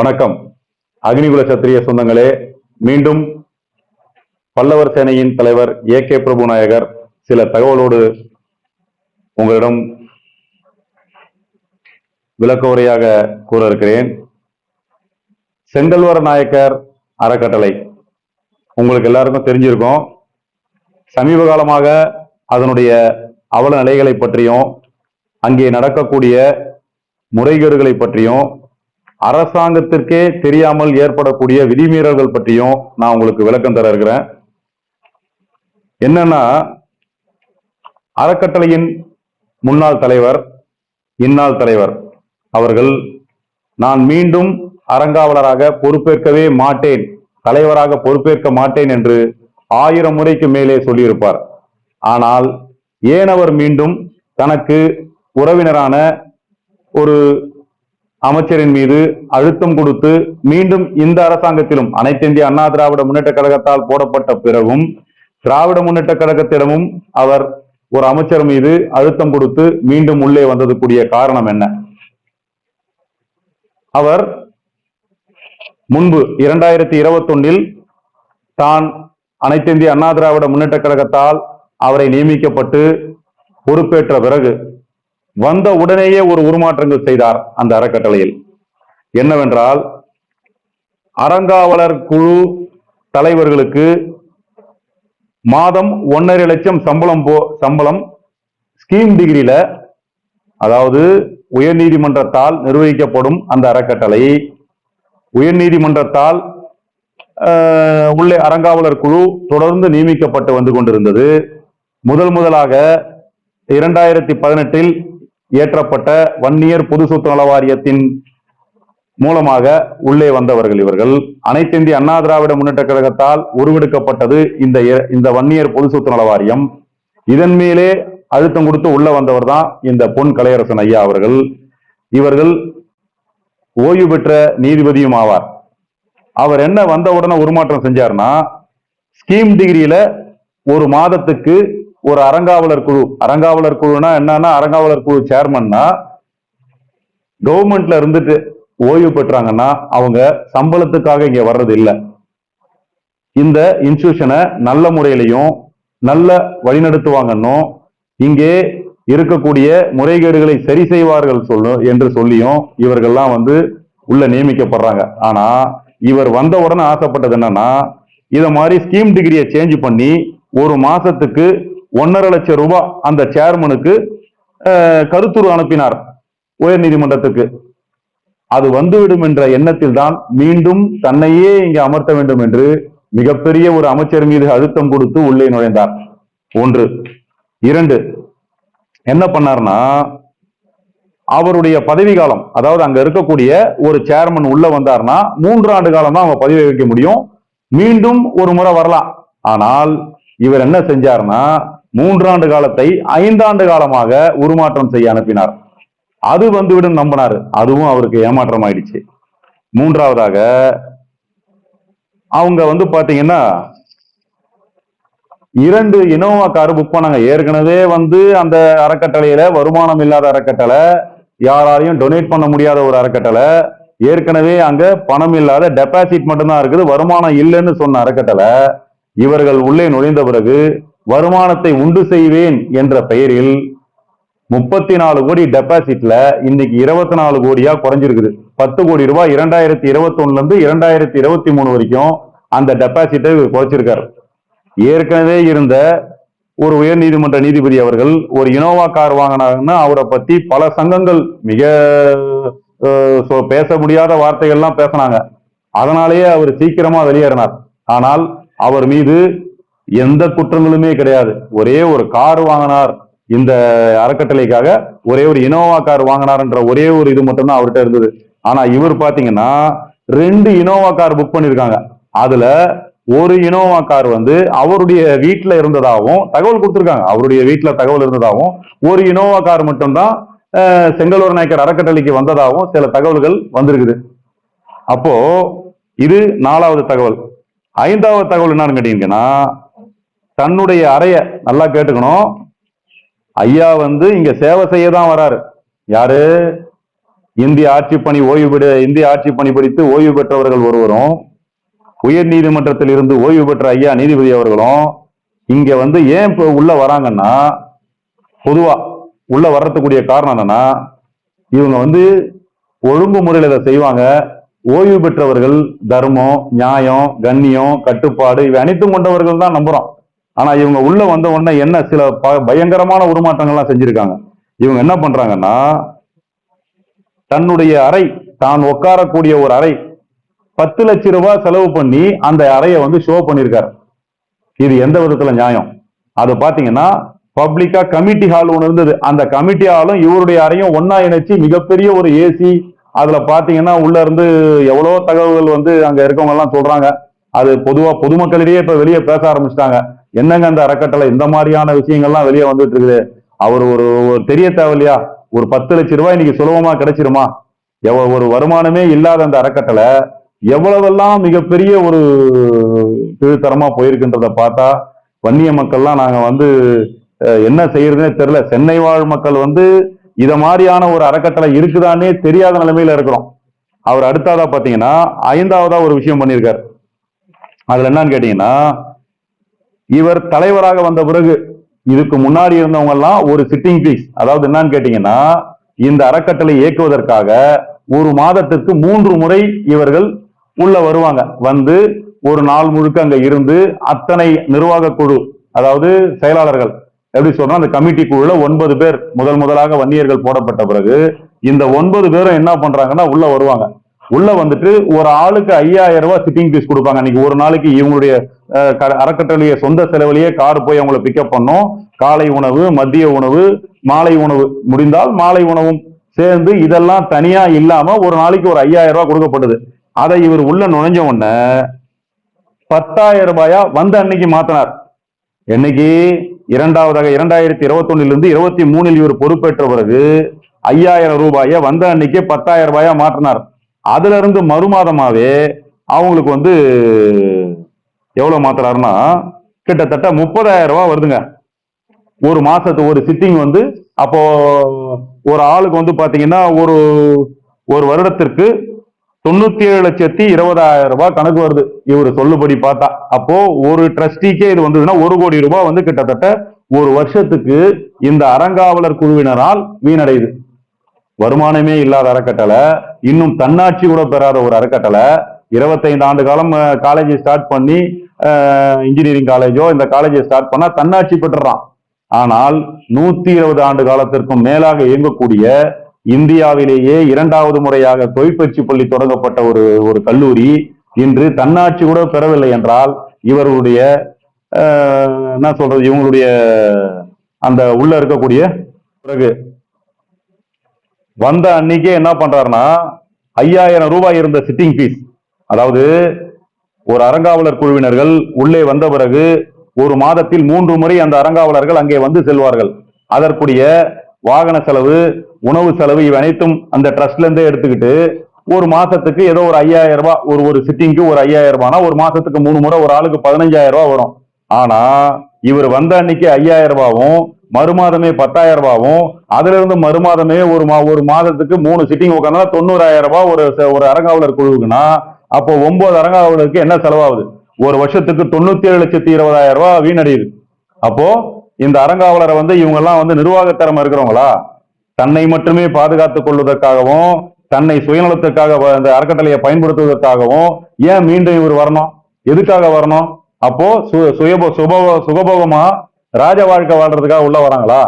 வணக்கம். அக்னிகுல சத்திரிய சொந்தங்களே மீண்டும் பல்லவர் சேனையின் தலைவர் ஏ கே பிரபு நாயகர் சில தகவலோடு உங்களிடம் விளக்க உரையாக கூற இருக்கிறேன். செங்கல்வர நாயக்கர் அறக்கட்டளை. உங்களுக்கு எல்லாருக்கும் தெரிஞ்சிருக்கும். சமீப காலமாக அதனுடைய அவல நிலைகளை பற்றியும் அங்கே நடக்கக்கூடிய முறைகேடுகளை பற்றியும் அரசாங்கத்திற்கே தெரியாமல் ஏற்படக்கூடிய விதிமீறல்கள் பற்றியும் நான் உங்களுக்கு விளக்கம் தர இருக்கிறேன். என்னன்னா அறக்கட்டளையின் முன்னாள் தலைவர் இந்நாள் தலைவர் அவர்கள் நான் மீண்டும் அறங்காவலராக பொறுப்பேற்கவே மாட்டேன் தலைவராக பொறுப்பேற்க மாட்டேன் என்று ஆயிரம் முறைக்கு மேலே சொல்லியிருப்பார். ஆனால் ஏன் அவர் மீண்டும் தனக்கு உறவினரான ஒரு அமைச்சரின் மீது அழுத்தம் கொடுத்து மீண்டும் இந்த அரசாங்கத்திலும் அனைத்து இந்திய அண்ணா திராவிட முன்னேற்ற கழகத்தால் போடப்பட்ட பிறகும் திராவிட முன்னேற்ற கழகத்திடமும் அவர் ஒரு அமைச்சர் மீது அழுத்தம் கொடுத்து மீண்டும் உள்ளே வந்தது கூடிய காரணம் என்ன? அவர் முன்பு இரண்டாயிரத்தி இருபத்தொன்னில் தான் அனைத்திந்திய அண்ணா திராவிட முன்னேற்ற கழகத்தால் அவரை நியமிக்கப்பட்டு பொறுப்பேற்ற பிறகு வந்த உடனேயே ஒரு உருமாற்றங்கள் செய்தார் அந்த அறக்கட்டளையில். என்னவென்றால் அறங்காவலர் குழு தலைவர்களுக்கு மாதம் ஒன்னரை லட்சம் சம்பளம் போ சம்பளம் ஸ்கீம் டிகிரியில அதாவது உயர்நீதிமன்றத்தால் நிர்வகிக்கப்படும் அந்த அறக்கட்டளை உயர்நீதிமன்றத்தால் உள்ளே அறங்காவலர் குழு தொடர்ந்து நியமிக்கப்பட்டு வந்து கொண்டிருந்தது. முதல் முதலாக இரண்டாயிரத்தி பதினெட்டில் இயற்றப்பட்ட வன்னியர் பொது சொத்து நல வாரியத்தின் மூலமாக உள்ளே வந்தவர்கள் இவர்கள். அனைத்திந்திய அண்ணா திராவிட முன்னேற்ற கழகத்தால் உருவெடுக்கப்பட்டது இந்த இந்த வன்னியர் பொது சொத்து நல வாரியம். இதன் மேலே அழுத்தம் கொடுத்து உள்ள வந்தவர் தான் இந்த பொன் கலையரசன் ஐயா அவர்கள். இவர்கள் ஓய்வு பெற்ற நீதிபதியும் ஆவார். அவர் என்ன வந்த உடனே உருமாற்றம் செஞ்சார்னா ஸ்கீம் டிகிரியில ஒரு மாதத்துக்கு ஒரு அறங்காவலர் குழு. அறங்காவலர் குழுனா என்னன்னா அறங்காவலர் குழு சேர்மன்னா கவர்மெண்ட்ல இருந்துட்டு ஓய்வு பெற்றாங்கன்னா அவங்க சம்பளத்துக்காக இங்க வர்றது இல்லை. இந்த இன்ஸ்டியூஷனை நல்ல முறையிலையும் நல்ல வழிநடத்துவாங்கன்னும் இங்கே இருக்கக்கூடிய முறைகேடுகளை சரி செய்வார்கள் சொல்லு என்று சொல்லியும் இவர்கள்லாம் வந்து உள்ள நியமிக்கப்படுறாங்க. ஆனா இவர் வந்த உடனே ஆசைப்பட்டது என்னன்னா இதை மாதிரி ஸ்கீம் டிகிரியை சேஞ்ச் பண்ணி ஒரு மாசத்துக்கு ஒன்னரை லட்சம் ரூபாய் அந்த சேர்மனுக்கு கருத்துரு அனுப்பினார் உயர் நீதிமன்றத்துக்கு அது வந்துவிடும் என்ற எண்ணத்தில் தான் மீண்டும் தன்னையே இங்கே அமர்த்த வேண்டும் என்று மிகப்பெரிய ஒரு அமைச்சர் மீது அழுத்தம் கொடுத்து உள்ளே நுழைந்தார். ஒன்று. இரண்டு என்ன பண்ணார்னா அவருடைய பதவி காலம் அதாவது அங்க இருக்கக்கூடிய ஒரு சேர்மன் உள்ள வந்தார்னா மூன்று ஆண்டு காலம் தான் அவங்க பதவி வைக்க முடியும். மீண்டும் ஒரு முறை வரலாம். ஆனால் இவர் என்ன செஞ்சார்னா மூன்றாண்டு காலத்தை ஐந்தாண்டு காலமாக உருமாற்றம் செய்ய அனுப்பினார். அது வந்துவிடும் நம்பினாரு. அதுவும் அவருக்கு ஏமாற்றம் ஆயிடுச்சு மூன்றாவதாக அவங்க வந்து பாத்தீங்கன்னா இரண்டு இனோவா கார் புக் பண்ணாங்க. ஏற்கனவே வந்து அந்த அறக்கட்டளையில வருமானம் இல்லாத அறக்கட்டளை யாராலையும் டொனேட் பண்ண முடியாத ஒரு அறக்கட்டளை ஏற்கனவே அங்க பணம் இல்லாத டெபாசிட் மட்டும்தான் இருக்குது வருமானம் இல்லைன்னு சொன்ன அறக்கட்டளை இவர்கள் உள்ளே நுழைந்த பிறகு வருமானத்தை உண்டு செய்வேன் என்ற பெயரில் முப்பத்தி நாலு கோடி டெபாசிட்ல இன்னைக்கு இருபத்தி நாலு கோடியா குறைஞ்சிருக்குது. பத்து கோடி ரூபாய் இரண்டாயிரத்தி இருபத்தி ஒண்ணுல இருந்து இரண்டாயிரத்தி இருபத்தி மூணு வரைக்கும் அந்த டெபாசிட்டை குறைச்சிருக்காரு. ஏற்கனவே இருந்த ஒரு உயர் நீதிமன்ற நீதிபதி அவர்கள் ஒரு இனோவா கார் வாங்கினாங்கன்னா அவரை பத்தி பல சங்கங்கள் மிக பேச முடியாத வார்த்தைகள்லாம் பேசினாங்க. அதனாலேயே அவர் சீக்கிரமா வெளியேறினார். ஆனால் அவர் மீது எந்த குற்றங்களுமே கிடையாது. ஒரே ஒரு கார் வாங்கினார் இந்த அறக்கட்டளைக்காக ஒரே ஒரு இனோவா கார் வாங்கினார்ன்ற ஒரே ஒரு இது மட்டும்தான் அவர்கிட்ட இருந்தது. ஆனா இவர் பாத்தீங்கன்னா ரெண்டு இனோவா கார் புக் பண்ணிருக்காங்க. அதுல ஒரு இனோவா கார் வந்து அவருடைய வீட்டுல இருந்ததாகவும் தகவல் கொடுத்துருக்காங்க. அவருடைய வீட்டுல தகவல் இருந்ததாகவும் ஒரு இனோவா கார் மட்டும்தான் செங்கலூர் நாயக்கர் அறக்கட்டளைக்கு வந்ததாகவும் சில தகவல்கள் வந்திருக்குது. அப்போ இது நாலாவது தகவல். ஐந்தாவது தகவல் என்னன்னு கேட்டீங்கன்னா தன்னுடைய அறைய நல்லா கேட்டுக்கணும். ஐயா வந்து இங்க சேவை செய்ய தான் வராரு. யாரு? இந்திய ஆட்சி பணி ஓய்வு பெற இந்திய ஆட்சி பணி படித்து ஓய்வு பெற்றவர்கள் ஒருவரும் உயர் நீதிமன்றத்தில் இருந்து ஓய்வு பெற்ற ஐயா நீதிபதி அவர்களும் இங்க வந்து ஏன் இப்போ உள்ள வராங்கன்னா பொதுவா உள்ள வர்றதுக்குரிய காரணம் என்னன்னா இவங்க வந்து ஒழுங்கு முறையில் இதை செய்வாங்க. ஓய்வு பெற்றவர்கள் தர்மம் நியாயம் கண்ணியம் கட்டுப்பாடு இவை அனைத்தும் கொண்டவர்கள் தான் நம்புறோம். ஆனா இவங்க உள்ள வந்த உடனே என்ன சில ப- பயங்கரமான உருமாற்றங்கள்லாம் செஞ்சிருக்காங்க. இவங்க என்ன பண்றாங்கன்னா தன்னுடைய அறை தான் உட்காரக்கூடிய ஒரு அறை பத்து லட்சம் ரூபாய் செலவு பண்ணி அந்த அறையை வந்து ஷோ பண்ணியிருக்காரு இது எந்த விதத்துல நியாயம்? அது பாத்தீங்கன்னா பப்ளிக்கா கமிட்டி ஹால் ஒன்று இருந்தது. அந்த கமிட்டி ஹாலும் இவருடைய அறையும் ஒன்னா இணைச்சு மிகப்பெரிய ஒரு ஏசி அதுல பாத்தீங்கன்னா உள்ள இருந்து எவ்வளவோ தகவல்கள் வந்து அங்க இருக்கவங்க எல்லாம் சொல்றாங்க. அது பொதுவா பொதுமக்களிடையே இப்ப வெளியே பேச ஆரம்பிச்சிட்டாங்க. என்னங்க அந்த அறக்கட்டளை? இந்த மாதிரியான விஷயங்கள்லாம் வெளியே வந்துட்டு இருக்குது அவர் ஒரு ஒரு தெரிய தேவையில்லையா? ஒரு பத்து லட்ச ரூபாய் இன்னைக்கு சுலபமா கிடைச்சிருமா? எவ ஒரு வருமானமே இல்லாத அந்த அறக்கட்டளை எவ்வளவெல்லாம் மிகப்பெரிய ஒரு கீழ்த்தரமா போயிருக்குன்றத பார்த்தா வன்னிய மக்கள்லாம் நாங்க வந்து என்ன செய்யறதுனே தெரியல. சென்னை வாழ் மக்கள் வந்து இத மாதிரியான ஒரு அறக்கட்டளை இருக்குதானே தெரியாத நிலைமையில இருக்கிறோம். அவர் அடுத்ததா பாத்தீங்கன்னா ஐந்தாவதா ஒரு விஷயம் பண்ணியிருக்காரு. அதுல என்னன்னு கேட்டீங்கன்னா இவர் தலைவராக வந்த பிறகு இதுக்கு முன்னாடி இருந்தவங்க எல்லாம் ஒரு சிட்டிங் பீஸ் அதாவது என்னன்னு கேட்டீங்கன்னா இந்த அறக்கட்டளை இயக்குவதற்காக ஒரு மாதத்திற்கு மூன்று முறை இவர்கள் உள்ள வருவாங்க. வந்து ஒரு நாள் முழுக்க அங்க இருந்து அத்தனை நிர்வாக குழு அதாவது செயலாளர்கள் எப்படி சொல்றோம் அந்த கமிட்டி குழுல ஒன்பது பேர் முதல் முதலாக வன்னியர்கள் போடப்பட்ட பிறகு இந்த ஒன்பது பேரும் என்ன பண்றாங்கன்னா உள்ள வருவாங்க. உள்ள வந்துட்டு ஒரு ஆளுக்கு ஐயாயிரம் ரூபாய் சிட்டிங் ஃபீஸ் கொடுப்பாங்க. அன்னைக்கு ஒரு நாளைக்கு இவங்களுடைய க- அறக்கட்டளைய சொந்த செலவிலேயே கார் போய் அவங்கள பிக்கப் பண்ணும். காலை உணவு மதிய உணவு மாலை உணவு. முடிந்தால் மாலை உணவும் சேர்ந்து இதெல்லாம் தனியா இல்லாம ஒரு நாளைக்கு ஒரு ஐயாயிரம் ரூபாய் கொடுக்கப்படுது அதை இவர் உள்ள நுழைஞ்ச உடனே பத்தாயிரம் ரூபாயா வந்த அன்னைக்கு மாத்தினார். என்னைக்கு? இரண்டாவதாக இரண்டாயிரத்தி இருபத்தி இருந்து இருபத்தி மூணில் இவர் பொறுப்பேற்ற பிறகு ஐயாயிரம் ரூபாயை வந்த அன்னைக்கு பத்தாயிரம் ரூபாயா மாற்றினார். அதுல இருந்து மறுமாதமாவே அவங்களுக்கு வந்து எவ்வளவு மாத்துறாருன்னா கிட்டத்தட்ட முப்பதாயிரம் ரூபாய் வருதுங்க. ஒரு மாசத்து ஒரு சிட்டிங் வந்து அப்போ ஒரு ஆளுக்கு வந்து பாத்தீங்கன்னா ஒரு ஒரு வருடத்திற்கு தொண்ணூத்தி ஏழு லட்சத்தி இருபதாயிரம் ரூபாய் கணக்கு வருது. இவர் சொல்லுபடி பார்த்தா. அப்போ ஒரு ட்ரஸ்டிக்கே இது வந்ததுன்னா ஒரு கோடி ரூபாய் வந்து கிட்டத்தட்ட ஒரு வருஷத்துக்கு இந்த அறங்காவலர் குழுவினரால் வீணடையுது. வருமானமே இல்லாத அறக்கட்டளை இன்னும் தன்னாட்சி கூட பெறாத ஒரு அறக்கட்டளை. இருபத்தைந்து ஆண்டு காலம் காலேஜ் ஸ்டார்ட் பண்ணி இன்ஜினியரிங் காலேஜோ இந்த காலேஜை ஸ்டார்ட் பண்ணா தன்னாட்சி பெற்றுறான். ஆனால் நூத்தி இருபது ஆண்டு காலத்திற்கும் மேலாக இயங்கக்கூடிய இந்தியாவிலேயே இரண்டாவது முறையாக தொழிற்பயிற்சி பள்ளி தொடங்கப்பட்ட ஒரு ஒரு கல்லூரி இன்று தன்னாட்சி கூட பெறவில்லை என்றால் இவர்களுடைய என்ன சொல்றது இவங்களுடைய அந்த உள்ள இருக்கக்கூடிய பிறகு வந்த அன்னைக்கே என்ன பண்றாருன்னா ஐயாயிரம் ரூபாய் இருந்த சிட்டிங் ஃபீஸ் அதாவது ஒரு அறங்காவலர் குழுவினர்கள் உள்ளே வந்த பிறகு ஒரு மாதத்தில் மூன்று முறை அந்த அறங்காவலர்கள் அங்கே வந்து செல்வார்கள். அதற்குரிய வாகன செலவு உணவு செலவு இவை அனைத்தும் அந்த ட்ரஸ்ட்ல இருந்தே எடுத்துக்கிட்டு ஒரு மாசத்துக்கு ஏதோ ஒரு ஐயாயிரம் ரூபாய் ஒரு ஒரு சிட்டிங்க்கு ஒரு ஐயாயிரம் ரூபாய்னா ஒரு மாசத்துக்கு மூணு முறை ஒரு ஆளுக்கு பதினஞ்சாயிரம் ரூபாய் வரும். ஆனா இவர் வந்த அன்னைக்கு ஐயாயிரம் ரூபாவும் மறுமாதமே பத்தாயிரம் ரூபாவும் அதுல இருந்து மறுமாதமே ஒரு மா ஒரு மாதத்துக்கு மூணு சிட்டிங் உட்காந்தா தொண்ணூறாயிரம் ரூபாய் ஒரு ச- ஒரு அறங்காவலர் குழுவுக்குன்னா அப்போ ஒன்பது அறங்காவலருக்கு என்ன செலவாகுது? ஒரு வருஷத்துக்கு தொண்ணூத்தி ஏழு லட்சத்தி இருபதாயிரம் ரூபாய் வீணடையுது. அப்போ இந்த அறங்காவலரை வந்து இவங்க எல்லாம் வந்து நிர்வாக திறமை இருக்கிறவங்களா? தன்னை மட்டுமே பாதுகாத்துக் கொள்வதற்காகவும் தன்னை சுயநலத்துக்காக வ- இந்த அறக்கட்டளையை பயன்படுத்துவதற்காகவும் ஏன் மீண்டும் இவர் வரணும்? எதுக்காக வரணும்? அப்போ சு- சுயபோ சுபோ சுகபோகமா ராஜ வாழ்க்கை வாழ்றதுக்காக உள்ள வராங்களா?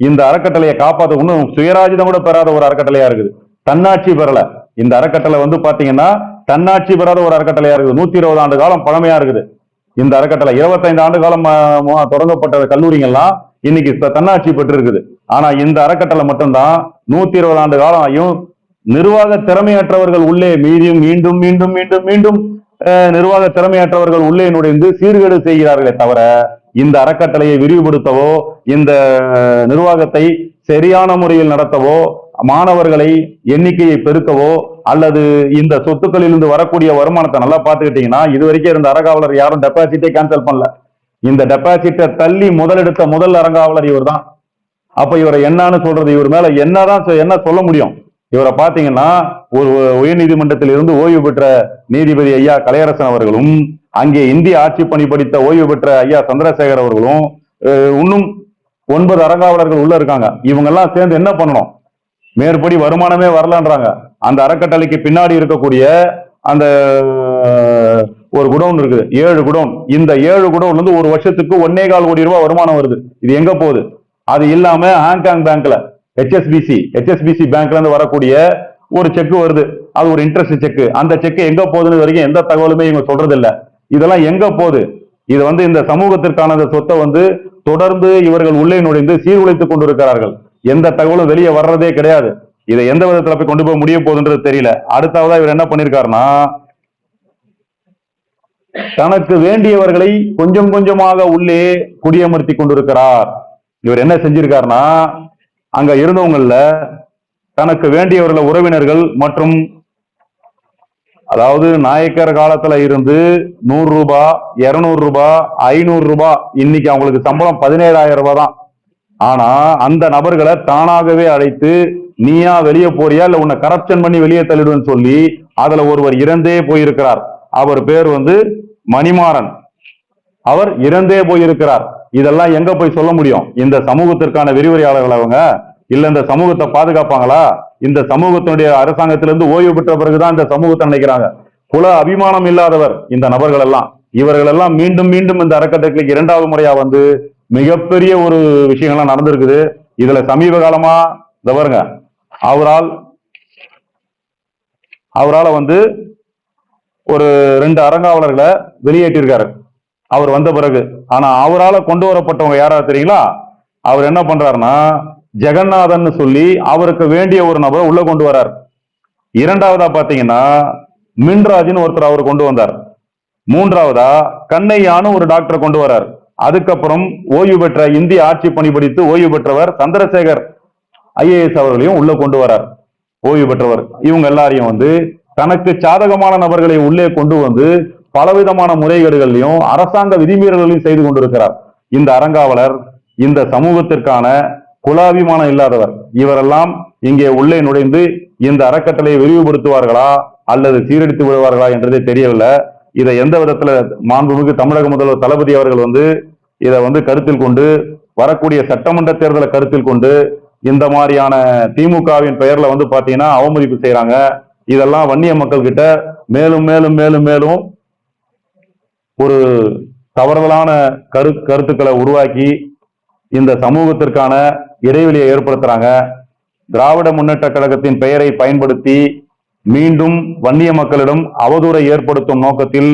இந்த அறக்கட்டளையை காப்பாற்ற இன்னும் சுயராஜ்யம் கூட பெறாத ஒரு அறக்கட்டளையா இருக்குது. தன்னாட்சி பெறல. இந்த அறக்கட்டளை வந்து பாத்தீங்கன்னா தன்னாட்சி பெறாத ஒரு அறக்கட்டளையா இருக்குது. நூத்தி இருபது ஆண்டு காலம் பழமையா இருக்குது. இந்த அறக்கட்டளை 25 ஆண்டு காலம் தொடங்கப்பட்ட கல்லூரிகள்லாம் இன்னைக்கு தன்னாட்சி பெற்று இருக்குது ஆனா இந்த அறக்கட்டளை மட்டும்தான் நூத்தி இருபது ஆண்டு காலம் ஆகியும் நிர்வாக திறமையற்றவர்கள் உள்ளே மீதியும் மீண்டும் மீண்டும் மீண்டும் மீண்டும் நிர்வாக திறமையற்றவர்கள் உள்ளே நுழைந்து சீர்கேடு செய்கிறார்களே தவிர இந்த அறக்கட்டளையை விரிவுபடுத்தவோ இந்த நிர்வாகத்தை சரியான முறையில் நடத்தவோ மாணவர்களை எண்ணிக்கையை பெருக்கவோ அல்லது இந்த சொத்துக்களிலிருந்து வரக்கூடிய வருமானத்தை நல்லா பார்த்துக்கிட்டீங்கன்னா இது வரைக்கும் இருந்த அறங்காவலர் யாரும் டெபாசிட்டே கேன்சல் பண்ணல. இந்த டெபாசிட்டை தள்ளி முதலெடுத்த முதல் அறங்காவலர் இவர்தான். அப்ப இவரை என்னன்னு சொல்றது இவர் மேல என்னதான் என்ன சொல்ல முடியும்? இவரை பாத்தீங்கன்னா ஒரு உயர்நீதிமன்றத்தில் இருந்து ஓய்வு பெற்ற நீதிபதி ஐயா கலையரசன் அவர்களும் அங்கே இந்திய ஆட்சி பணி படித்த ஓய்வு பெற்ற ஐயா சந்திரசேகர் அவர்களும் இன்னும் ஒன்பது அறங்காவலர்கள் உள்ள இருக்காங்க. இவங்க எல்லாம் சேர்ந்து என்ன பண்ணணும்? மேற்படி வருமானமே வரலன்றாங்க. அந்த அறக்கட்டளைக்கு பின்னாடி இருக்கக்கூடிய அந்த ஒரு குடோன் இருக்குது. ஏழு குடோன். இந்த ஏழு குடோன்ல இருந்து ஒரு வருஷத்துக்கு ஒன்னே கால் கோடி ரூபாய் வருமானம் வருது. இது எங்க போகுது? அது இல்லாம ஹாங்காங் பேங்க்ல ஹெச்எஸ்பிசி ஹெச்எஸ்பிசி பேங்க்ல இருந்து வரக்கூடிய ஒரு செக் வருது. அது ஒரு இன்ட்ரெஸ்ட் செக் அந்த செக் எங்க போகுதுன்னு வரைக்கும் எந்த தகவலுமே இவங்க சொல்றது இல்லை இதெல்லாம் எங்க போகுது? இது வந்து இந்த சமூகத்திற்கான சொத்தை வந்து தொடர்ந்து இவர்கள் உள்ளே நுழைந்து சீர்குலைத்துக் கொண்டிருக்கிறார்கள். எந்த தகவலும் வெளியே வர்றதே கிடையாது. இதை எந்த விதத்துல போய் கொண்டு போய் முடிய போகுதுன்றது தெரியல. அடுத்தாவதா இவர் என்ன பண்ணிருக்காருன்னா தனக்கு வேண்டியவர்களை கொஞ்சம் கொஞ்சமாக உள்ளே குடியமர்த்தி கொண்டிருக்கிறார். இவர் என்ன செஞ்சிருக்காருன்னா அங்க இருந்தவங்கல்ல தனக்கு வேண்டியவர்கள உறவினர்கள் மற்றும் அதாவது நாயக்கர் காலத்துல இருந்து நூறு ரூபாய் இருநூறு ரூபாய் ஐநூறு ரூபாய் இன்னைக்கு அவங்களுக்கு சம்பளம் பதினேழாயிரம் ரூபாய் தான். ஆனா அந்த நபர்களை தானாகவே அழைத்து நீயா வெளியே போறியா? இல்ல உன்னை கரப்ஷன் பண்ணி வெளியே தள்ளிடுவேன்னு சொல்லி அதுல ஒருவர் இறந்தே போயிருக்கிறார். அவர் பேர் வந்து மணிமாறன். அவர் இறந்தே போயிருக்கிறார். இதெல்லாம் எங்க போய் சொல்ல முடியும்? இந்த சமூகத்திற்கான விரிவுரையாளர்கள் அவங்க இல்ல இந்த சமூகத்தை பாதுகாப்பாங்களா? இந்த சமூகத்தினுடைய அரசாங்கத்திலிருந்து ஓய்வு பெற்ற பிறகுதான் இந்த சமூகத்தை நினைக்கிறாங்க. குல அபிமானம் இல்லாதவர் இந்த நபர்கள் எல்லாம் இவர்கள் எல்லாம் மீண்டும் மீண்டும் இந்த அறக்கட்டளைக்கு இரண்டாவது முறையா வந்து மிகப்பெரிய ஒரு விஷயங்கள்லாம் நடந்திருக்குது. இதுல சமீப காலமா இந்த பாருங்க அவரால் அவரால வந்து ஒரு ரெண்டு அறங்காவலர்களை வெளியேற்றிருக்காரு. அவர் வந்த பிறகு. ஆனா அவரால கொண்டு வரப்பட்டவங்க யாரா தெரியுங்களா? அவர் என்ன பண்றாருன்னா ஜெகநாதன் சொல்லி அவருக்கு வேண்டிய ஒரு நபரை உள்ள கொண்டு வரார். இரண்டாவதா பாத்தீங்கன்னா மின்ராஜ்னு ஒருத்தர் அவர் கொண்டு வந்தார். மூன்றாவதா கண்ணையான்னு ஒரு டாக்டரை கொண்டு வரார். அதுக்கப்புறம் ஓய்வு பெற்ற இந்திய ஆட்சி பணி படித்து ஓய்வு பெற்றவர் சந்திரசேகர் ஐஏஎஸ் அவர்களையும் உள்ள கொண்டு வரார். ஓய்வு பெற்றவர். இவங்க எல்லாரையும் வந்து தனக்கு சாதகமான நபர்களை உள்ளே கொண்டு வந்து பலவிதமான முறைகேடுகளையும் அரசாங்க விதிமீறல்களையும் செய்து கொண்டிருக்கிறார். இந்த அறங்காவலர் இந்த சமூகத்திற்கான குலாபிமானம் இல்லாதவர். இவரெல்லாம் இங்கே உள்ளே நுழைந்து இந்த அறக்கட்டளையை விரிவுபடுத்துவார்களா அல்லது சீரடித்து விடுவார்களா என்றதே தெரியவில்லை. இதை எந்த விதத்துல மாண்புமிகு தமிழக முதல்வர் தளபதி அவர்கள் வந்து இதை வந்து கருத்தில் கொண்டு வரக்கூடிய சட்டமன்ற தேர்தலை கருத்தில் கொண்டு இந்த மாதிரியான திமுகவின் பெயர்ல வந்து பாத்தீங்கன்னா அவமதிப்பு செய்யறாங்க இதெல்லாம் வன்னிய மக்கள் கிட்ட மேலும் மேலும் மேலும் மேலும் ஒரு தவறுதலான கரு கருத்துக்களை உருவாக்கி இந்த சமூகத்திற்கான இடைவெளியை ஏற்படுத்துறாங்க. திராவிட முன்னேற்ற கழகத்தின் பெயரை பயன்படுத்தி மீண்டும் வன்னிய மக்களிடம் அவதூறை ஏற்படுத்தும் நோக்கத்தில்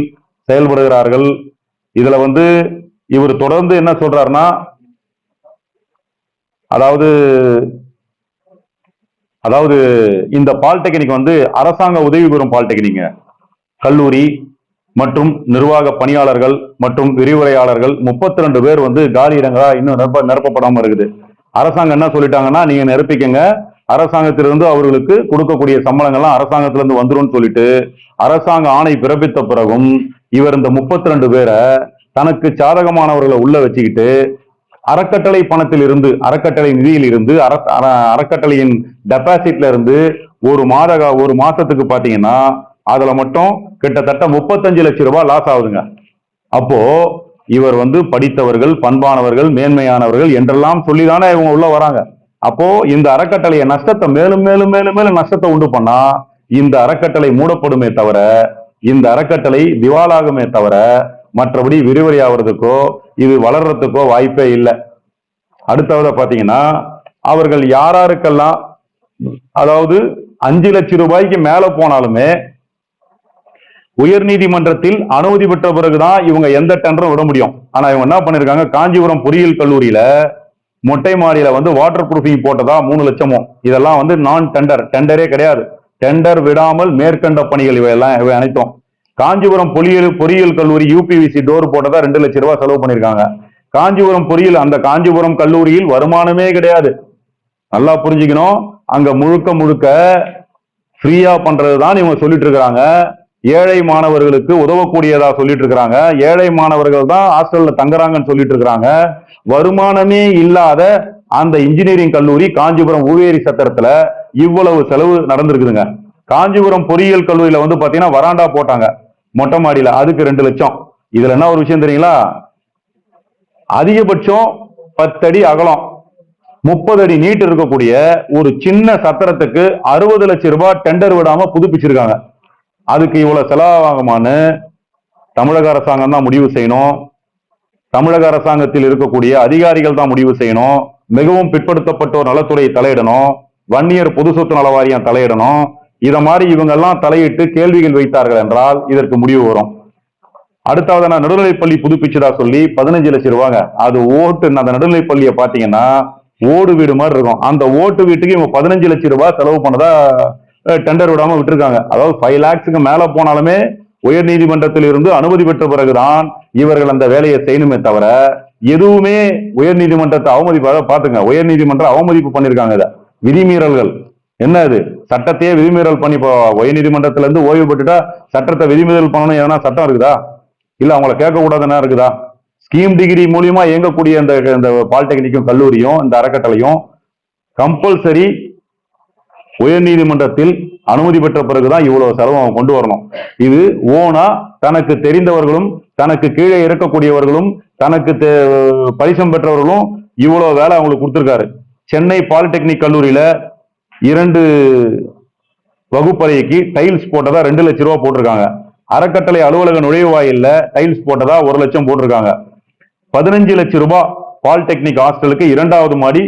செயல்படுகிறார்கள். இதுல வந்து இவர் தொடர்ந்து என்ன சொல்றாருன்னா அதாவது அதாவது இந்த பாலிடெக்னிக் வந்து அரசாங்க உதவி பெறும் பாலிடெக்னிக். கல்லூரி மற்றும் நிர்வாக பணியாளர்கள் மற்றும் விரிவுரையாளர்கள் முப்பத்தி ரெண்டு பேர் வந்து காலி இடங்களா இன்னும் நிரப்ப நிரப்பப்படாமல் இருக்குது. அரசாங்கம் என்ன சொல்லிட்டாங்கன்னா நீங்க நிரப்பிக்கங்க. அரசாங்கத்திலிருந்து அவர்களுக்கு கொடுக்கக்கூடிய சம்பளங்கள்லாம் அரசாங்கத்திலிருந்து வந்துடும் சொல்லிட்டு அரசாங்க ஆணை பிறப்பித்த பிறகும் இவர் இந்த முப்பத்தி ரெண்டு பேரை தனக்கு சாதகமானவர்களை உள்ள வச்சுக்கிட்டு அறக்கட்டளை பணத்தில் இருந்து அறக்கட்டளை நிதியில் இருந்து அற- அறக்கட்டளையின் டெபாசிட்ல இருந்து ஒரு மாத ஒரு மாசத்துக்கு பாத்தீங்கன்னா அதுல மட்டும் கிட்டத்தட்ட முப்பத்தஞ்சு லட்சம் ரூபாய் லாஸ் ஆகுதுங்க. அப்போ இவர் வந்து படித்தவர்கள் பண்பானவர்கள் மேன்மையானவர்கள் என்றெல்லாம் சொல்லிதானே இவங்க உள்ள வராங்க. அப்போ இந்த அறக்கட்டளைய நஷ்டத்தை மேலும் மேலும் மேலும் மேலும் நஷ்டத்தை உண்டு பண்ணா இந்த அறக்கட்டளை மூடப்படுமே தவிர இந்த அறக்கட்டளை திவாலாகுமே தவிர மற்றபடி விரிவடையாவதுக்கோ இது வளர்றதுக்கோ வாய்ப்பே இல்லை. அடுத்தவத பாத்தீங்கன்னா அவர்கள் யாராருக்கெல்லாம் அதாவது அஞ்சு லட்சம் ரூபாய்க்கு மேல போனாலுமே உயர் நீதிமன்றத்தில் அனுமதி பெற்ற பிறகுதான் இவங்க எந்த டெண்டரும் விட முடியும். ஆனா இவங்க என்ன பண்ணிருக்காங்க? காஞ்சிபுரம் பொறியியல் கல்லூரியில மொட்டை மாடியில வந்து வாட்டர் ப்ரூஃபிங் போட்டதா மூணு லட்சமும். இதெல்லாம் வந்து நான் டெண்டர் டெண்டரே கிடையாது. டெண்டர் விடாமல் மேற்கண்ட பணிகள் இவையெல்லாம் இவை அனைத்தும். காஞ்சிபுரம் பொறியியல் பொறியியல் கல்லூரி யூபிவிசி டோர் போட்டதா ரெண்டு லட்சம் ரூபாய் செலவு பண்ணிருக்காங்க. காஞ்சிபுரம் பொறியியல் அந்த காஞ்சிபுரம் கல்லூரியில் வருமானமே கிடையாது. நல்லா புரிஞ்சுக்கணும். அங்க முழுக்க முழுக்க ஃப்ரீயா பண்றதுதான் இவங்க சொல்லிட்டு இருக்கிறாங்க. ஏழை மாணவர்களுக்கு உதவக்கூடியதா சொல்லிட்டு இருக்கிறாங்க. ஏழை மாணவர்கள் தான் ஹாஸ்டல்ல தங்குறாங்கன்னு சொல்லிட்டு இருக்கிறாங்க. வருமானமே இல்லாத அந்த இன்ஜினியரிங் கல்லூரி காஞ்சிபுரம் ஊவேரி சத்திரத்துல இவ்வளவு செலவு நடந்திருக்குதுங்க. காஞ்சிபுரம் பொறியியல் கல்லூரியில வந்து பாத்தீங்கன்னா வராண்டா போட்டாங்க. மொட்டை மாடியில அதுக்கு ரெண்டு லட்சம். இதுல என்ன ஒரு விஷயம் தெரியுங்களா? அதிகபட்சம் பத்தடி அகலம். முப்பது அடி நீட் இருக்கக்கூடிய ஒரு சின்ன சத்திரத்துக்கு அறுபது லட்சம் ரூபாய் டெண்டர் விடாம புதுப்பிச்சிருக்காங்க. அதுக்கு இவ்வளவு செலவாகுமான்னு தமிழக அரசாங்கம் தான் முடிவு செய்யணும். தமிழக அரசாங்கத்தில் இருக்கக்கூடிய அதிகாரிகள் தான் முடிவு செய்யணும். மிகவும் பிற்படுத்தப்பட்டோர் நலத்துறை தலையிடணும். வன்னியர் பொது சொத்து நல வாரியம் தலையிடணும். இதை மாதிரி இவங்க எல்லாம் தலையிட்டு கேள்விகள் வைத்தார்கள் என்றால் இதற்கு முடிவு வரும். அடுத்தாவது நான் நடுநிலைப்பள்ளி புதுப்பிச்சதா சொல்லி பதினஞ்சு லட்சம் ரூபாங்க. அது ஓட்டு அந்த நடுநிலைப்பள்ளியை பாத்தீங்கன்னா ஓடு வீடு மாதிரி இருக்கும். அந்த ஓட்டு வீட்டுக்கு இவங்க பதினஞ்சு லட்சம் ரூபாய் செலவு பண்ணதா டெண்டர் விடாம விட்டுருக்காங்க. அதாவது ஃபைவ் லேக்ஸுக்கு மேல போனாலுமே உயர் நீதிமன்றத்தில் இருந்து அனுமதி பெற்ற பிறகுதான் இவர்கள் அந்த வேலையை செய்யணுமே தவிர எதுவுமே உயர் நீதிமன்றத்தை அவமதிப்பாக பாத்துங்க உயர் நீதிமன்றம் அவமதிப்பு பண்ணிருக்காங்க இதை. விதிமீறல்கள். என்ன இது? சட்டத்தையே விதிமீறல் பண்ணி இப்போ உயர் நீதிமன்றத்துல இருந்து ஓய்வு பெற்றுட்டா சட்டத்தை விதிமீறல் பண்ணணும் எதனா சட்டம் இருக்குதா? இல்ல அவங்கள கேட்க கூடாதுன்னா இருக்குதா? ஸ்கீம் டிகிரி மூலியமா இயங்கக்கூடிய இந்த இந்த பாலிடெக்னிக்கும் கல்லூரியும் இந்த அறக்கட்டளையும் கம்பல்சரி உயர்நீதிமன்றத்தில் அனுமதி பெற்ற பிறகுதான் இவ்வளவு செலவு அவன் கொண்டு வரணும். இது ஓனா தனக்கு தெரிந்தவர்களும் தனக்கு கீழே இருக்கக்கூடியவர்களும் தனக்கு பரிசம் பெற்றவர்களும் இவ்வளவு வேலை அவங்களுக்கு கொடுத்துருக்காரு. சென்னை பாலிடெக்னிக் கல்லூரியில இரண்டு வகுப்பறைக்கு டைல்ஸ் போட்டதா ரெண்டு லட்சம் ரூபா போட்டிருக்காங்க. அறக்கட்டளை அலுவலக நுழைவாயில்ல டைல்ஸ் போட்டதா ஒரு லட்சம் போட்டிருக்காங்க. பதினஞ்சு லட்சம் ரூபாய் பாலிடெக்னிக் ஹாஸ்டலுக்கு இரண்டாவது மாடி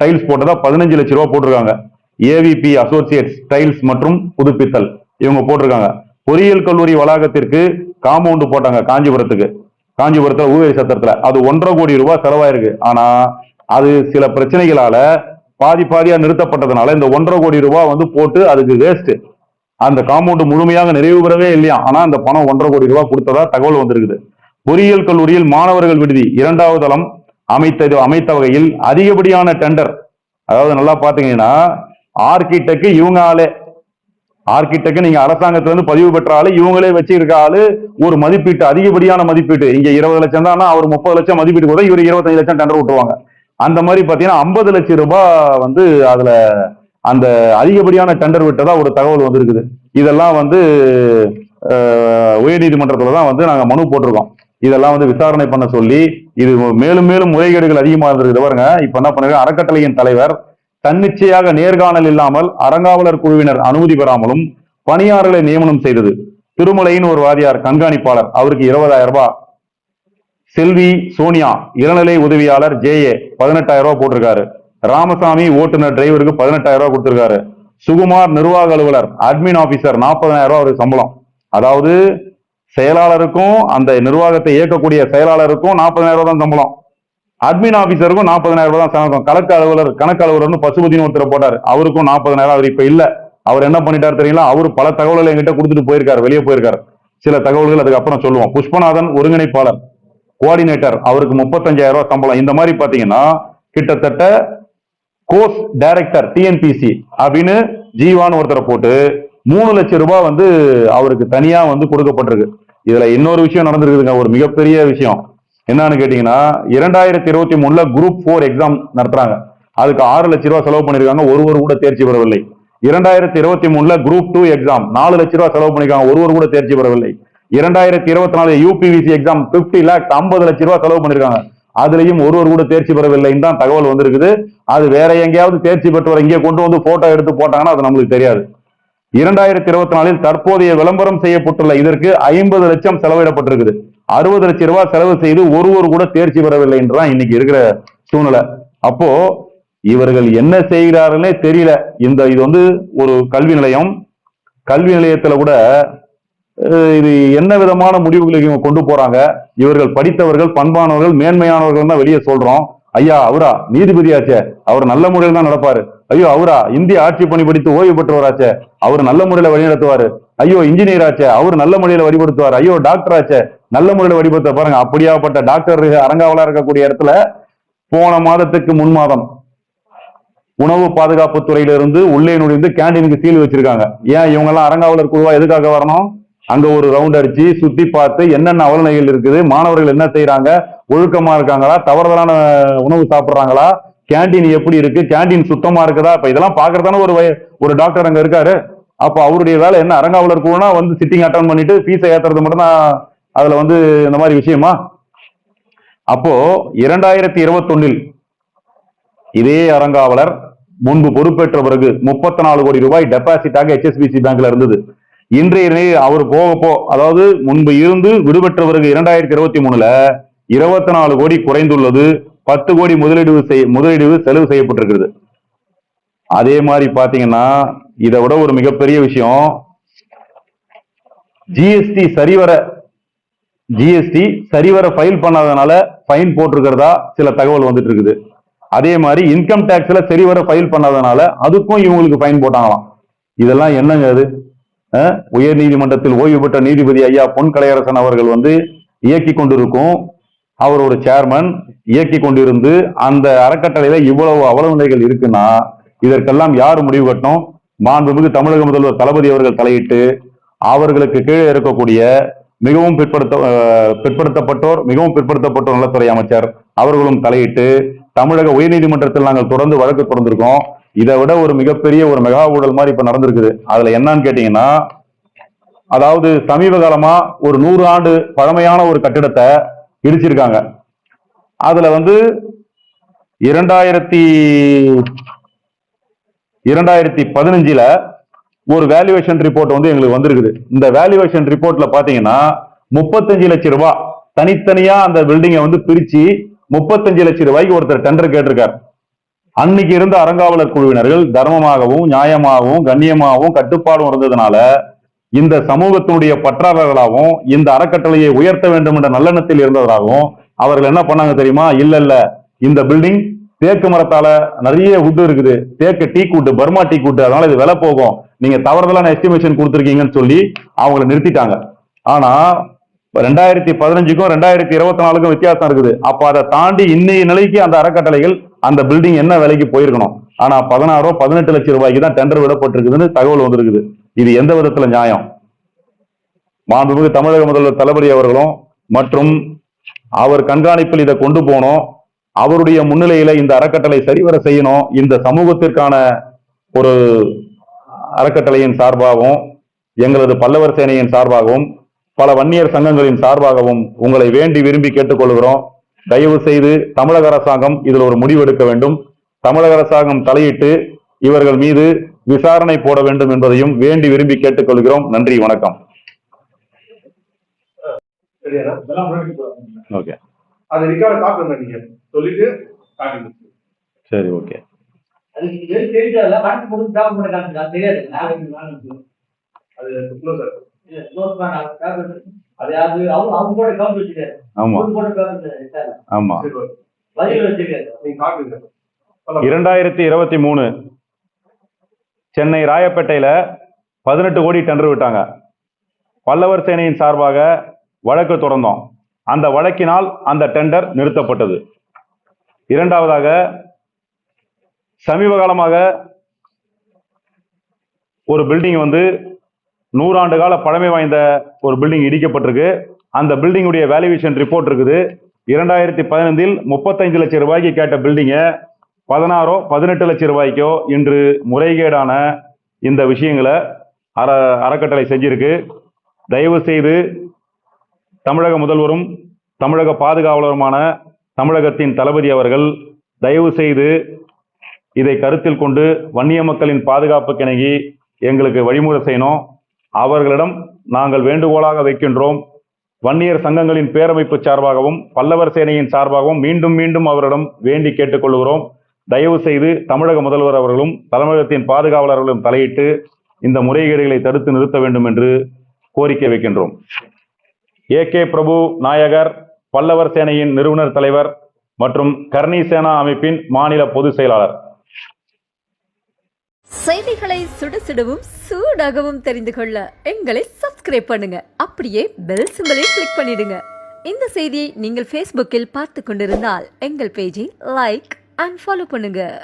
டைல்ஸ் போட்டதா பதினஞ்சு லட்சம் ரூபாய் போட்டிருக்காங்க. ஏவிபி அசோசியேட்ஸ் டைல்ஸ் மற்றும் புதுப்பித்தல். இவங்க போட்டிருக்காங்க. பொறியியல் கல்லூரி வளாகத்திற்கு காம்பவுண்டு போட்டாங்க காஞ்சிபுரத்துக்கு. காஞ்சிபுரத்தில் ஊவேரி சத்திரத்தில் அது ஒன்றரை கோடி ரூபாய் செலவாயிருக்கு. ஆனா அது சில பிரச்சனைகளால பாதி பாதியா நிறுத்தப்பட்டதுனால இந்த ஒன்றரை கோடி ரூபாய் வந்து போட்டு அதுக்கு வேஸ்ட் அந்த காம்பவுண்டு முழுமையாக நிறைவு பெறவே இல்லையா? ஆனா அந்த பணம் ஒன்றரை கோடி ரூபாய் கொடுத்ததா தகவல் வந்திருக்குது. பொறியியல் கல்லூரியில் மாணவர்கள் விடுதி இரண்டாவது தளம் அமைத்தது அமைத்த வகையில் அதிகப்படியான டெண்டர் அதாவது நல்லா பாத்தீங்கன்னா ஆர்கிடெக்ட் இவங்க ஆளே. ஆர்கிடெக்ட் நீங்க அரசாங்கத்துல இருந்து பதிவு பெற்ற ஆளு இவங்களே வச்சிருக்க ஆளு ஒரு மதிப்பீட்டு அதிகப்படியான மதிப்பீட்டு. இங்க இருபது லட்சம் தான் அவர் முப்பது லட்சம் மதிப்பீட்டு கூட இவர் இருபத்தஞ்சு லட்சம் டெண்டர் விட்டுருவாங்க. அந்த மாதிரி பாத்தீங்கன்னா ஐம்பது லட்சம் ரூபாய் வந்து அதுல அந்த அதிகப்படியான டெண்டர் விட்டதா ஒரு தகவல் வந்திருக்குது. இதெல்லாம் வந்து உயர்நீதிமன்றத்துல தான் வந்து நாங்க மனு போட்டிருக்கோம். இதெல்லாம் வந்து விசாரணை பண்ண சொல்லி இது மேலும் மேலும் முறைகேடுகள் அதிகமாக இருந்திருக்கு பாருங்க. இப்ப என்ன பண்ணுங்க அறக்கட்டளையின் தலைவர் தன்னிச்சையாக நேர்காணல் இல்லாமல் அறங்காவலர் குழுவினர் அனுமதி பெறாமலும் பணியாளர்களை நியமனம் செய்தது. திருமலையின் ஒரு வாதியார் கண்காணிப்பாளர். அவருக்கு இருபதாயிரம் ரூபாய். செல்வி சோனியா இளநிலை உதவியாளர் ஜே ஏ பதினெட்டாயிரம் ரூபாய் போட்டிருக்காரு. ராமசாமி ஓட்டுநர் டிரைவருக்கு பதினெட்டாயிரம் ரூபாய் கொடுத்திருக்காரு. சுகுமார் நிர்வாக அலுவலர் அட்மின் ஆபீசர் நாற்பதாயிரம் ரூபாய் அவருக்கு சம்பளம். அதாவது செயலாளருக்கும் அந்த நிர்வாகத்தை இயக்கக்கூடிய செயலாளருக்கும் நாற்பதாயிரம் ரூபாய் தான் சம்பளம். அட்மின் ஆபீசருக்கும் நாற்பதாயிரம் ரூபாய் தான் சம்பளம் கணக்கு அலுவலர் கணக்கு அலுவலர்னு பசுபதினு ஒருத்தர் போட்டார். அவருக்கும் நாற்பதாயிரம் அவர் இப்ப இல்ல. அவர் என்ன பண்ணிட்டார் தெரியுங்களா? அவர் பல தகவல்களை என்கிட்ட கொடுத்துட்டு போயிருக்காரு. வெளியே போயிருக்காரு. சில தகவல்கள் அதுக்கப்புறம் சொல்லுவோம். புஷ்பநாதன் ஒருங்கிணைப்பாளர் கோஆர்டினேட்டர் அவருக்கு முப்பத்தஞ்சாயிரம் ரூபாய் சம்பளம். இந்த மாதிரி பாத்தீங்கன்னா கிட்டத்தட்ட கோர்ஸ் டைரக்டர் டிஎன்பிசி அப்படின்னு ஜீவான்னு ஒருத்தரை போட்டு மூணு லட்சம் ரூபாய் வந்து அவருக்கு தனியா வந்து கொடுக்கப்பட்டிருக்கு. இதுல இன்னொரு விஷயம் நடந்திருக்குதுங்க. ஒரு மிகப்பெரிய விஷயம். என்னன்னு கேட்டீங்கன்னா இரண்டாயிரத்தி இருபத்தி மூணுல குரூப் ஃபோர் எக்ஸாம் நடத்துறாங்க. அதுக்கு ஆறு லட்ச ரூபாய் செலவு பண்ணிருக்காங்க ஒருவர் கூட தேர்ச்சி பெறவில்லை. இரண்டாயிரத்தி இருபத்தி மூணுல குரூப் டூ எக்ஸாம் நாலு லட்ச ரூபாய் செலவு பண்ணிருக்காங்க ஒருவர் கூட தேர்ச்சி பெறவில்லை. இரண்டாயிரத்தி இருபத்தி நாலு யூபிவிசி எக்ஸாம் 50 லேக்ஸ் ஐம்பது லட்ச ரூபாய் செலவு பண்ணிருக்காங்க அதுலயும் ஒருவர் கூட தேர்ச்சி பெறவில்லைன்னு தான் தகவல் வந்திருக்குது. அது வேற எங்கேயாவது தேர்ச்சி பெற்றவர் இங்கே கொண்டு வந்து போட்டோ எடுத்து போட்டாங்கன்னா அது நம்மளுக்கு தெரியாது. இரண்டாயிரத்தி இருபத்தி நாலில் தற்போதைய விளம்பரம் செய்யப்பட்டுள்ள இதற்கு ஐம்பது லட்சம் செலவிடப்பட்டிருக்குது. அறுபது லட்சம் ரூபாய் செலவு செய்து ஒருவர் கூட தேர்ச்சி பெறவில்லை என்றுதான் இன்னைக்கு இருக்கிற சூழ்நிலை. அப்போ இவர்கள் என்ன செய்கிறார்கள்னே தெரியல. இந்த இது வந்து ஒரு கல்வி நிலையம். கல்வி நிலையத்துல கூட இது என்ன விதமான முடிவுகளை இவங்க கொண்டு போறாங்க? இவர்கள் படித்தவர்கள் பண்பானவர்கள் மேன்மையானவர்கள் தான் வெளியே சொல்றோம். ஐயா அவரா? நீதிபதியாச்சே. அவர் நல்ல முறையில் தான் நடப்பாரு. ஐயோ அவரா? இந்திய ஆட்சி பணி படித்து ஓய்வு பெற்றவராச்சே. அவர் நல்ல முறையில வழிநடத்துவாரு. ஐயோ இன்ஜினியர் ஆச்சே அவர் நல்ல முறையில வழிபடுத்துவார். ஐயோ டாக்டர் ஆச்சே நல்ல முறையில வழிபடுத்த பாருங்க. அப்படியாப்பட்ட டாக்டர் அரங்காவலா இருக்கக்கூடிய இடத்துல போன மாதத்துக்கு முன் மாதம் உணவு பாதுகாப்பு துறையிலிருந்து உள்ளே நுழைந்து கேண்டீனுக்கு சீல் வச்சிருக்காங்க. ஏன்? இவங்க எல்லாம் அரங்காவலர் குழுவா? எதுக்காக வரணும்? அங்க ஒரு ரவுண்ட் அடிச்சு சுத்தி பார்த்து என்னென்ன அவலநிலைகள் இருக்குது? மாணவர்கள் என்ன செய்யறாங்க ஒழுக்கமா இருக்காங்களா? தவறுதலான உணவு சாப்பிட்றாங்களா? கேண்டீன் எப்படி இருக்கு? கேண்டீன் சுத்தமா இருக்குதா? இப்ப இதெல்லாம் பாக்குறதான ஒரு ஒரு டாக்டர் அங்க இருக்காரு. அப்ப அவருடைய வேலை என்ன? அரங்காவலர் குழுனா வந்து சிட்டிங் அட்டன் பண்ணிட்டு ஃபீஸை ஏத்துறது மட்டும் தான் அதுல வந்து இந்த மாதிரி விஷயமா? அப்போ இரண்டாயிரத்தி இருபத்தொன்னில் இதே அரங்காவலர் முன்பு பொறுப்பேற்ற பிறகு முப்பத்தி நாலு கோடி ரூபாய் டெபாசிட்டாக ஹெச்எஸ்பிசி பேங்க்ல இருந்தது. இன்றைய அவர் போக போ அதாவது முன்பு இருந்து விடுபெற்ற பிறகு இரண்டாயிரத்தி இருபத்தி மூணுல இருபத்தி நாலு கோடி குறைந்துள்ளது பத்து கோடி முதலீடு செய் முதலீடு செலவு செய்யப்பட்டிருக்கிறது. அதே மாதிரி பாத்தீங்கன்னா இதை விட ஒரு மிகப்பெரிய விஷயம் ஜிஎஸ்டி சரிவர ஜிஎஸ்டி சரிவர ஃபைல் பண்ணாதனால ஃபைன் போட்டிருக்கிறதா சில தகவல் வந்துட்டு இருக்குது அதே மாதிரி இன்கம் டேக்ஸ்ல சரிவர ஃபைல் பண்ணாதனால அதுக்கும் இவங்களுக்கு ஃபைன் போட்டாங்களாம். இதெல்லாம் என்னங்க அது? உயர் நீதிமன்றத்தில் ஓய்வு பெற்ற நீதிபதி ஐயா பொன் கலையரசன் அவர்கள் வந்து இயக்கி கொண்டிருக்கும் அவர் ஒரு சேர்மன் இயக்கி கொண்டிருந்து அந்த அறக்கட்டளையில இவ்வளவு அவலநிலைகள் இருக்குன்னா இதற்கெல்லாம் யார் முடிவு கட்டணும்? மாண்புமிகு தமிழக முதல்வர் தளபதி அவர்கள் தலையிட்டு அவர்களுக்கு கீழே இருக்கக்கூடிய மிகவும் பிற்படுத்த பிற்படுத்தப்பட்டோர் மிகவும் பிற்படுத்தப்பட்டோர் நலத்துறை அமைச்சர் அவர்களும் தலையிட்டு தமிழக உயர்நீதிமன்றத்தில் நாங்கள் தொடர்ந்து வழக்கு தொடர்ந்திருக்கோம். இதை விட ஒரு மிகப்பெரிய ஒரு மெகா ஊழல் மாதிரி இப்ப நடந்திருக்குது. அதுல என்னன்னு கேட்டீங்கன்னா அதாவது சமீப காலமா ஒரு நூறு ஆண்டு பழமையான ஒரு கட்டிடத்தை இடிச்சிருக்காங்க. அதுல வந்து இரண்டாயிரத்தி இரண்டாயிரத்தி பதினஞ்சுல ஒரு வேல்யூவேஷன் ரிப்போர்ட் வந்து எங்களுக்கு வந்திருக்குது. இந்த வேல்யூவேஷன் ரிப்போர்ட்ல பாத்தீங்கன்னா முப்பத்தஞ்சு லட்சம் ரூபாய் தனித்தனியா அந்த பில்டிங்கை வந்து பிரிச்சு முப்பத்தஞ்சு லட்சம் ரூபாய்க்கு ஒருத்தர் டெண்டர் கேட்டிருக்கார். அன்னைக்கு இருந்த அறங்காவலர் குழுவினர்கள் தர்மமாகவும் நியாயமாகவும் கண்ணியமாகவும் கட்டுப்பாடும் இருந்ததுனால இந்த சமூகத்தினுடைய பற்றாளர்களாகவும் இந்த அறக்கட்டளையை உயர்த்த வேண்டும் என்ற நல்லெண்ணத்தில் இருந்ததாகவும் அவர்கள் என்ன பண்ணாங்க தெரியுமா? இல்ல இல்ல. இந்த பில்டிங் தேக்கு மரத்தால நிறைய உட்டு இருக்குது. தேக்கு டீ கூட்டு பர்மா டீ கூட்டு அதனால இது விலை போகும். நீங்க தவறுதலான எஸ்டிமேஷன் கொடுத்துருக்கீங்கன்னு சொல்லி அவங்கள நிறுத்திட்டாங்க. ஆனா ரெண்டாயிரத்தி பதினஞ்சுக்கும் ரெண்டாயிரத்தி இருபத்தி நாலுக்கும் வித்தியாசம் இருக்குது. அப்ப அதை தாண்டி இன்னைய நிலைக்கு அந்த அறக்கட்டளைகள் அந்த பில்டிங் என்ன விலைக்கு போயிருக்கணும்? ஆனா பதினாறோ பதினெட்டு லட்சம் ரூபாய்க்கு தான் டெண்டர் விடப்பட்டிருக்குதுன்னு தகவல் வந்திருக்குது. இது எந்த விதத்துல நியாயம்? மாண்புமிகு தமிழக முதல்வர் தளபதி அவர்களும் மற்றும் அவர் கண்காணிப்பில் இதை கொண்டு போனோம். அவருடைய முன்னிலையில இந்த அறக்கட்டளை சரிவர செய்யணும். இந்த சமூகத்திற்கான ஒரு அறக்கட்டளையின் சார்பாகவும் எங்களது பல்லவர் சேனையின் சார்பாகவும் பல வன்னியர் சங்கங்களின் சார்பாகவும் உங்களை வேண்டி விரும்பி கேட்டுக்கொள்கிறோம். தயவு செய்து தமிழக அரசாங்கம் இதில் ஒரு முடிவெடுக்க வேண்டும். தமிழக அரசாங்கம் தலையிட்டு இவர்கள் மீது விசாரணை போட வேண்டும் என்பதையும் வேண்டி விரும்பி கேட்டுக்கொள்கிறோம். நன்றி வணக்கம். ஓகே. சரி ஓகே. இரண்டாயிரத்தி இருபத்தி மூணு சென்னை ராயப்பேட்டையில் பதினெட்டு கோடி டெண்டர் விட்டாங்க. பல்லவர் சேனையின் சார்பாக வழக்கு தொடர்ந்தோம். அந்த வழக்கினால் அந்த டெண்டர் நிறுத்தப்பட்டது. இரண்டாவதாக சமீப காலமாக ஒரு பில்டிங் வந்து நூறாண்டு கால பழமை வாய்ந்த ஒரு பில்டிங் இடிக்கப்பட்டிருக்கு. அந்த பில்டிங்குடைய வேல்யூவேஷன் ரிப்போர்ட் இருக்குது. இரண்டாயிரத்தி பதினைந்தில் முப்பத்தஞ்சு லட்சம் ரூபாய்க்கு கேட்ட பில்டிங்கை பதினாறோ பதினெட்டு லட்சம் ரூபாய்க்கோ இன்று முறைகேடான இந்த விஷயங்களை அற அறக்கட்டளை செஞ்சிருக்கு. தயவு செய்து தமிழக முதல்வரும் தமிழக பாதுகாவலருமான தமிழகத்தின் தளபதி அவர்கள் தயவு செய்து இதை கருத்தில் கொண்டு வன்னிய மக்களின் பாதுகாப்புக்கு இணங்கி எங்களுக்கு வழிமுறை செய்யணும். அவர்களிடம் நாங்கள் வேண்டுகோளாக வைக்கின்றோம். வன்னியர் சங்கங்களின் பேரமைப்பு சார்பாகவும் பல்லவர் சேனையின் சார்பாகவும் மீண்டும் மீண்டும் அவரிடம் வேண்டி கேட்டுக்கொள்கிறோம். தயவு செய்து தமிழக முதல்வர் அவர்களும் தமிழகத்தின் பாதுகாவலர்களும் தலையிட்டு இந்த முறைகேடுகளை தடுத்து நிறுத்த வேண்டும் என்று கோரிக்கை வைக்கின்றோம். ஏ கே பிரபு நாயகர் பல்லவர் சேனையின் நிறுவனர் தலைவர் மற்றும் கர்ணி சேனா அமைப்பின் மாநில பொதுச் செயலாளர். செய்திகளை சுடுசிடவும் சூடாகவும் தெரிந்து கொள்ள எங்களை சப்ஸ்கிரைப் பண்ணுங்க. அப்படியே பெல் சிம்பலையும் கிளிக் பண்ணிடுங்க. இந்த செய்தியை நீங்கள் ஃபேஸ்புக்கில் பார்த்து கொண்டிருந்தால் எங்கள் பேஜை லைக் அண்ட் ஃபாலோ பண்ணுங்கள்